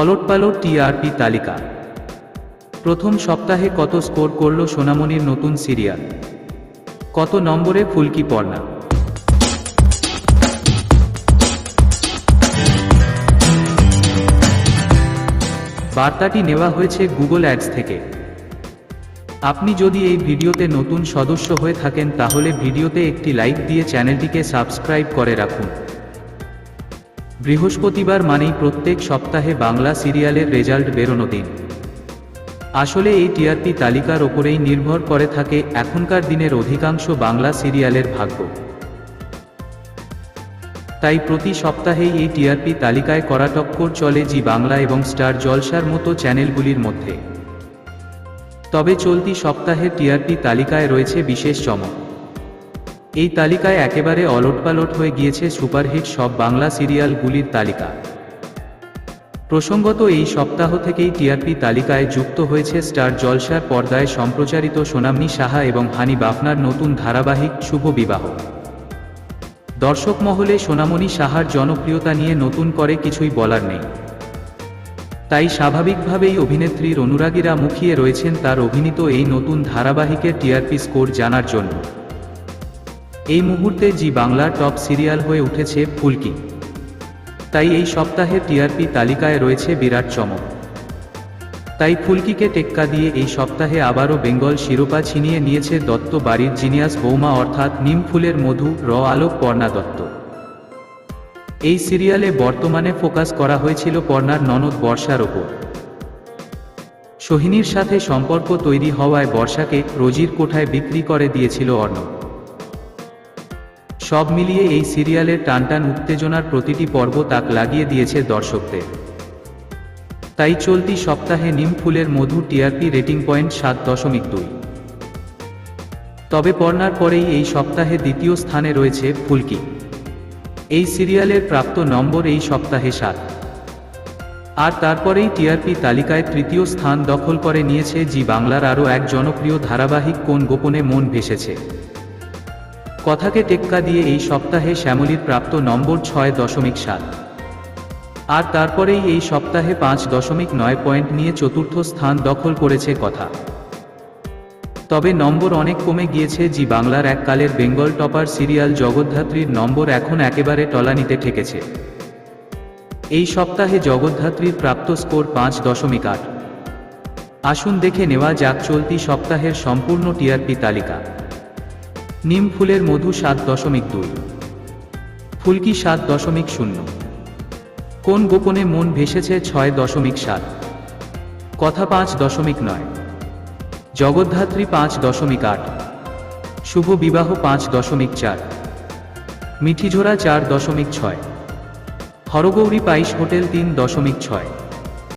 অলটপালট TRP তালিকা। প্রথম সপ্তাহে কত স্কোর করল সোনামণির নতুন সিরিয়াল? কত নম্বরে ফুলকি পর্ণা বার্তাটি নেওয়া হয়েছে গুগল অ্যাডস থেকে। আপনি যদি এই ভিডিওতে নতুন সদস্য হয়ে থাকেন তাহলে ভিডিওতে একটি লাইক দিয়ে চ্যানেলটিকে সাবস্ক্রাইব করে রাখুন। বৃহস্পতিবার মানেই প্রত্যেক সপ্তাহে বাংলা সিরিয়ালের রেজাল্ট বেরোনো দিন। আসলে এই টিআরপি তালিকার ওপরেই নির্ভর করে থাকে এখনকার দিনের অধিকাংশ বাংলা সিরিয়ালের ভাগ্য। তাই প্রতি সপ্তাহেই এই টিআরপি তালিকায় করা টক্কর চলে জি বাংলা এবং স্টার জলসার মতো চ্যানেলগুলির মধ্যে। তবে চলতি সপ্তাহের টিআরপি তালিকায় রয়েছে বিশেষ চমক। এই তালিকায় একেবারে অলটপালট হয়ে গিয়েছে সুপারহিট সব বাংলা সিরিয়ালগুলির তালিকা। প্রসঙ্গত এই সপ্তাহ থেকেই টিআরপি তালিকায় যুক্ত হয়েছে স্টার জলসার পর্দায় সম্প্রচারিত সোনামনি সাহা এবং হানি বাফনার নতুন ধারাবাহিক শুভ বিবাহ। দর্শক মহলে সোনামণি সাহার জনপ্রিয়তা নিয়ে নতুন করে কিছুই বলার নেই। তাই স্বাভাবিকভাবেই অভিনেত্রীর অনুরাগীরা মুখিয়ে রয়েছেন তার অভিনীত এই নতুন ধারাবাহিকের টিআরপি স্কোর জানার জন্য। এই মুহূর্তে জি বাংলার টপ সিরিয়াল হয়ে উঠেছে ফুলকি। তাই এই সপ্তাহের টিআরপি তালিকায় রয়েছে বিরাট চমক। তাই ফুলকিকে টেক্কা দিয়ে এই সপ্তাহে আবারও বেঙ্গল শিরোপা ছিনিয়ে নিয়েছে দত্ত বাড়ির জিনিয়াস বৌমা অর্থাৎ নিম ফুলের মধু, র আলোক পর্ণা দত্ত। এই সিরিয়ালে বর্তমানে ফোকাস করা হয়েছিল পর্ণার ননদ বর্ষার ওপর। সোহিনীর সাথে সম্পর্ক তৈরি হওয়ায় বর্ষাকে রোজির কোঠায় বিক্রি করে দিয়েছিল অর্ণব। সব মিলিয়ে এই সিরিয়ালের টানটান উত্তেজনার প্রতিটি পর্ব তাক লাগিয়ে দিয়েছে দর্শকদের। তাই চলতি সপ্তাহে নিম ফুলের মধু টিআরপি রেটিং পয়েন্ট সাত দশমিক দুই। তবে পর্নার পরেই এই সপ্তাহে দ্বিতীয় স্থানে রয়েছে ফুলকি। এই সিরিয়ালের প্রাপ্ত নম্বর এই সপ্তাহে সাত। আর তারপরেই টিআরপি তালিকায় তৃতীয় স্থান দখল করে নিয়েছে জি বাংলার আরও এক জনপ্রিয় ধারাবাহিক কোন গোপনে মন ভেসেছে। কথাকে টেক্কা দিয়ে এই সপ্তাহে শ্যামলীর প্রাপ্ত নম্বর ছয় দশমিক সাত। আর তারপরেই এই সপ্তাহে পাঁচ দশমিক নয় পয়েন্ট নিয়ে চতুর্থ স্থান দখল করেছে কথা। তবে নম্বর অনেক কমে গিয়েছে জি বাংলার এককালের বেঙ্গল টপার সিরিয়াল জগদ্ধাত্রীর নম্বর এখন একেবারে টলানিতে ঠেকেছে। এই সপ্তাহে জগদ্ধাত্রীর প্রাপ্ত স্কোর পাঁচ দশমিক আট। আসুন দেখে নেওয়া যাক চলতি সপ্তাহের সম্পূর্ণ টিআরপি তালিকা। নিম ফুলের মধু সাত দশমিক দুই। ফুলকি সাত দশমিক শূন্য। কোন গোপনে মন ভেসেছে ছয় দশমিক সাত। কথা পাঁচ দশমিক নয়। জগদ্ধাত্রী পাঁচ দশমিক আট। শুভ বিবাহ পাঁচ দশমিক চার। মিঠিঝোড়া চার দশমিক ছয়। হরগৌরী পাইস হোটেল তিন দশমিক ছয়।